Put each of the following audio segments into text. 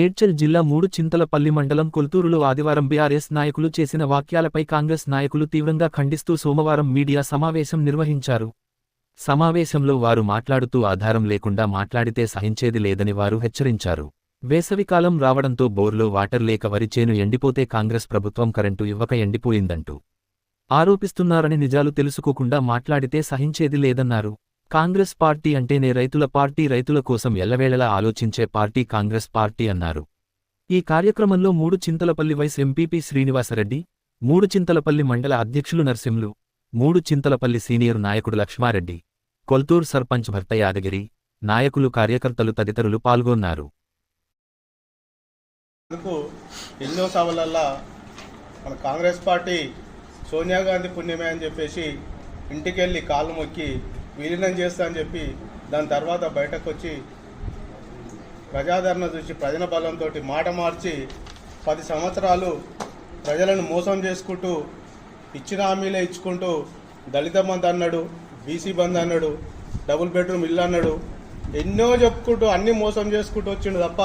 మేడ్చల్ జిల్లా మూడు చింతలపల్లి మండలం కొల్తూరులో ఆదివారం బీఆర్ఎస్ నాయకులు చేసిన వాక్యాలపై కాంగ్రెస్ నాయకులు తీవ్రంగా ఖండిస్తూ సోమవారం మీడియా సమావేశం నిర్వహించారు. సమావేశంలో వారు మాట్లాడుతూ ఆధారం లేకుండా మాట్లాడితే సహించేది లేదని వారు హెచ్చరించారు. వేసవికాలం రావడంతో బోర్లో వాటర్ లేక వరి చేను ఎండిపోతే కాంగ్రెస్ ప్రభుత్వం కరెంటు ఇవ్వక ఎండిపోయిందంటూ ఆరోపిస్తున్నారని నిజాలు తెలుసుకోకుండా మాట్లాడితే సహించేది లేదన్నారు. కాంగ్రెస్ పార్టీ అంటేనే రైతుల పార్టీ రైతుల కోసం ఎల్లవేళలా ఆలోచించే పార్టీ కాంగ్రెస్ పార్టీ అన్నారు. ఈ కార్యక్రమంలో మూడు చింతలపల్లి వైస్ ఎంపీపీ శ్రీనివాసరెడ్డి మూడు చింతలపల్లి మండల అధ్యక్షులు నర్సింలు మూడు చింతలపల్లి సీనియర్ నాయకుడు లక్ష్మారెడ్డి కొల్తూర్ సర్పంచ్ భర్త యాదగిరి నాయకులు కార్యకర్తలు తదితరులు పాల్గొన్నారు. ఎన్నో సభలల్లా మన కాంగ్రెస్ పార్టీ సోనియా గాంధీ పుణ్యమే అని చెప్పేసి ఇంటికెళ్ళి కాళ్ళు మొక్కి విలీనం చేస్తా అని చెప్పి దాని తర్వాత బయటకు వచ్చి ప్రజాదరణ చూసి ప్రజల బలంతో మాట మార్చి పది సంవత్సరాలు ప్రజలను మోసం చేసుకుంటూ ఇచ్చిన హామీలే ఇచ్చుకుంటూ దళిత బంద్ అన్నాడు బీసీ బంద్ అన్నాడు డబుల్ బెడ్రూమ్ ఇల్లు అన్నాడు ఎన్నో చెప్పుకుంటూ అన్ని మోసం చేసుకుంటూ వచ్చిండు తప్ప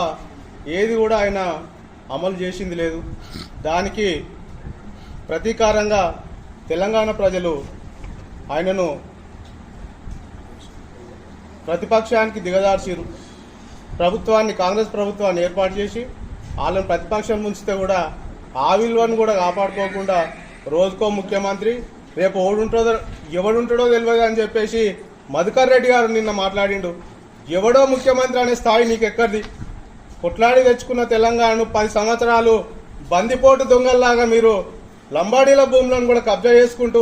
ఏది కూడా ఆయన అమలు చేసింది లేదు. దానికి ప్రతీకారంగా తెలంగాణ ప్రజలు ఆయనను ప్రతిపక్షానికి దిగదార్చిరు ప్రభుత్వాన్ని కాంగ్రెస్ ప్రభుత్వాన్ని ఏర్పాటు చేసి వాళ్ళని ప్రతిపక్షం ముంచితే కూడా ఆ విలువను కూడా కాపాడుకోకుండా రోజుకో ముఖ్యమంత్రి రేపు ఓడుంటుందో ఎవడుంటాడో తెలియదు అని చెప్పేసి మధుకర్ రెడ్డి గారు నిన్న మాట్లాడిండు. ఎవడో ముఖ్యమంత్రి అనే స్థాయి నీకు ఎక్కడిది కొట్లాడి తెచ్చుకున్న తెలంగాణను పది సంవత్సరాలు బందిపోటు దొంగల్లాగా మీరు లంబాడీల భూములను కూడా కబ్జా చేసుకుంటూ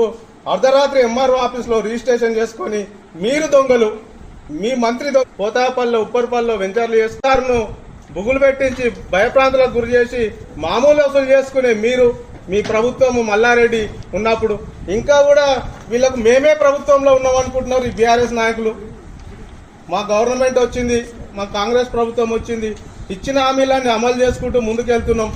అర్ధరాత్రి ఎంఆర్ఓ ఆఫీస్లో రిజిస్ట్రేషన్ చేసుకొని మీరు దొంగలు. మీ మంత్రితో దొ- ఉప్పరిపల్లె వెంచర్లు చేస్తారును బుగులు పెట్టించి భయప్రాంతాలకు గురి చేసి మామూలు వసూలు చేసుకునే మీరు మీ ప్రభుత్వము మల్లారెడ్డి ఉన్నప్పుడు ఇంకా కూడా వీళ్ళకు మేమే ప్రభుత్వంలో ఉన్నాం అనుకుంటున్నారు ఈ బీఆర్ఎస్ నాయకులు. మా గవర్నమెంట్ వచ్చింది మా కాంగ్రెస్ ప్రభుత్వం వచ్చింది. ఇచ్చిన హామీలన్నీ అమలు చేసుకుంటూ ముందుకెళ్తున్నాం.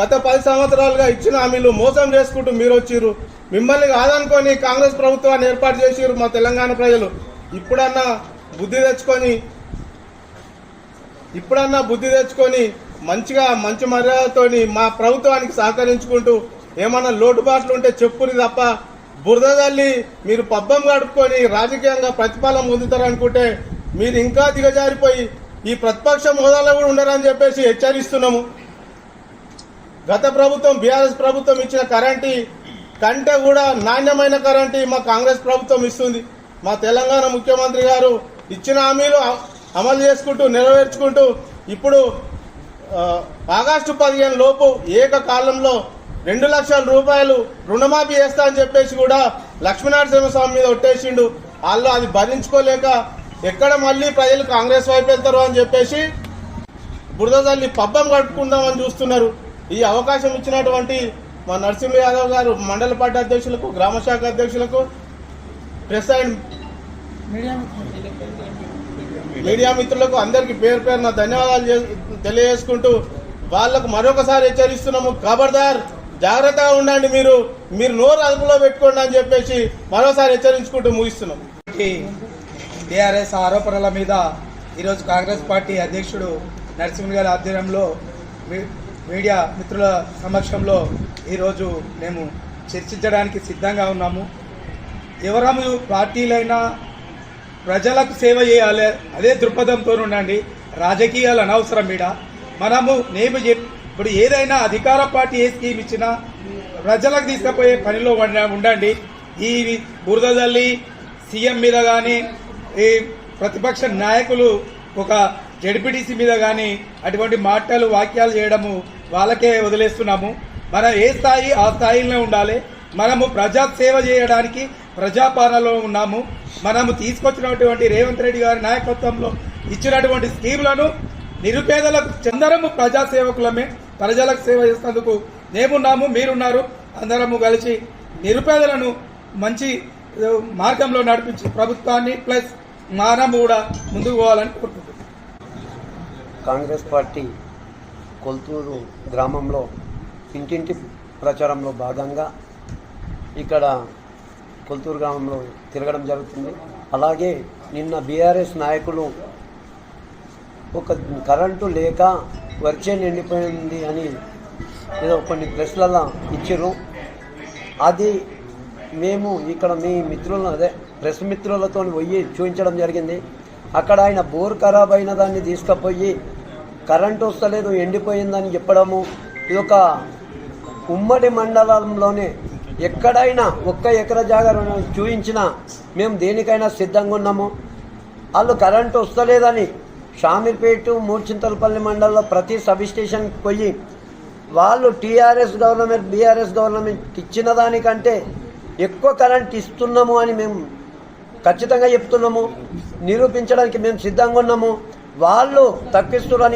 గత పది సంవత్సరాలుగా ఇచ్చిన హామీలు మోసం చేసుకుంటూ మీరు వచ్చిర్రు. మిమ్మల్ని కాదనుకొని కాంగ్రెస్ ప్రభుత్వాన్ని ఏర్పాటు చేసిర్రు మా తెలంగాణ ప్రజలు. ఇప్పుడన్నా బుద్ధి తెచ్చుకొని ఇప్పుడన్నా బుద్ధి తెచ్చుకొని మంచిగా మంచి మర్యాదతోని మా ప్రభుత్వానికి సహకరించుకుంటూ ఏమన్నా లోటుబాట్లు ఉంటే చెప్పుని తప్ప బురద తల్లి మీరు పబ్బం గడుపుకొని రాజకీయంగా ప్రతిఫలం పొందుతారనుకుంటే మీరు ఇంకా దిగజారిపోయి ఈ ప్రతిపక్ష హోదాలో కూడా ఉండరని చెప్పేసి హెచ్చరిస్తున్నాము. గత ప్రభుత్వం బీఆర్ఎస్ ప్రభుత్వం ఇచ్చిన కరెంటు కంటే కూడా నాణ్యమైన కరెంటు మా కాంగ్రెస్ ప్రభుత్వం ఇస్తుంది. మా తెలంగాణ ముఖ్యమంత్రి గారు ఇచ్చిన హామీలు అమలు చేసుకుంటూ నెరవేర్చుకుంటూ ఇప్పుడు ఆగస్టు పదిహేను లోపు ఏకకాలంలో రెండు లక్షల రూపాయలు రుణమాఫీ చేస్తా అని చెప్పేసి కూడా లక్ష్మీనరసింహ స్వామి మీద ఒట్టేసిండు. వాళ్ళు అది భరించుకోలేక ఎక్కడ మళ్ళీ ప్రజలు కాంగ్రెస్ వైపు వెళ్తారు అని చెప్పేసి బురద తల్లి పబ్బం కట్టుకుందామని చూస్తున్నారు. ఈ అవకాశం ఇచ్చినటువంటి మా నరసింహ యాదవ్ గారు మండల పార్టీ అధ్యక్షులకు గ్రామ శాఖ అధ్యక్షులకు ప్రెస్ అండ్ మీడియా మిత్రులకు అందరికి పేరు పేరున ధన్యవాదాలు తెలియజేసుకుంటూ వాళ్ళకు మరొకసారి హెచ్చరిస్తున్నాము. ఖబర్దార్ జాగ్రత్తగా ఉండండి మీరు. మీరు నోరు అదుపులో పెట్టుకోండి అని చెప్పేసి మరోసారి హెచ్చరించుకుంటూ ముగిస్తున్నాం. టీఆర్ఎస్ ఆరోపణల మీద ఈరోజు కాంగ్రెస్ పార్టీ అధ్యక్షుడు నరసింహ గారి ఆధ్వర్యంలో మీ- మీడియా మిత్రుల సమక్షంలో ఈరోజు మేము చర్చించడానికి సిద్ధంగా ఉన్నాము. ఎవరము పార్టీలైనా ప్రజలకు సేవ చేయాలి. అదే దృక్పథంతో ఉండండి. రాజకీయాలు అనవసరం మీద మనము నేను చెప్ ఇప్పుడు ఏదైనా అధికార పార్టీ ఏ స్కీమ్ ఇచ్చినా ప్రజలకు తీసుకుపోయే పనిలో ఉండండి. ఈ బురద తల్లి సీఎం మీద కానీ ఈ ప్రతిపక్ష నాయకులు ఒక జడ్పీటీసీ మీద కానీ అటువంటి మాటలు వాక్యాలు చేయడము వాళ్ళకే వదిలేస్తున్నాము. మనం ఏ స్థాయి ఆ స్థాయిలోనే ఉండాలి. మనము ప్రజా సేవ చేయడానికి ప్రజాపాలనలో ఉన్నాము. మనము తీసుకొచ్చినటువంటి రేవంత్ రెడ్డి గారి నాయకత్వంలో ఇచ్చినటువంటి స్కీములను నిరుపేదలకు చందరము ప్రజాసేవకులమే ప్రజలకు సేవ చేసినందుకు మేమున్నాము మీరున్నారు. అందరము కలిసి నిరుపేదలను మంచి మార్గంలో నడిపించి ప్రభుత్వాన్ని ప్లస్ మానము కూడా ముందుకు పోవాలని కాంగ్రెస్ పార్టీ కొల్తూరు గ్రామంలో ఇంటింటి ప్రచారంలో భాగంగా ఇక్కడ కొల్తూరు గ్రామంలో తిరగడం జరుగుతుంది. అలాగే నిన్న బీఆర్ఎస్ నాయకులు ఒక కరెంటు లేక వర్చేన్ ఎండిపోయింది అని ఏదో కొన్ని ప్రెస్లలో ఇచ్చారు. అది మేము ఇక్కడ మీ మిత్రులను అదే ప్రెస్ మిత్రులతో పోయి చూపించడం జరిగింది. అక్కడ ఆయన బోర్ ఖరాబ్ అయిన దాన్ని తీసుకుపోయి కరెంటు వస్తలేదు ఎండిపోయిందని చెప్పడము. ఇది ఒక ఉమ్మడి మండలంలోనే ఎక్కడైనా ఒక్క ఎకర జాగా చూపించినా మేము దేనికైనా సిద్ధంగా ఉన్నాము. వాళ్ళు కరెంటు వస్తలేదని షామీర్పేట మూర్చింతలపల్లి మండలంలో ప్రతి సబ్ స్టేషన్కి పోయి వాళ్ళు టీఆర్ఎస్ గవర్నమెంట్ బీఆర్ఎస్ గవర్నమెంట్ ఇచ్చిన దానికంటే ఎక్కువ కరెంట్ ఇస్తున్నాము అని మేము ఖచ్చితంగా చెప్తున్నాము. నిరూపించడానికి మేము సిద్ధంగా ఉన్నాము. వాళ్ళు తప్పిస్తున్నారని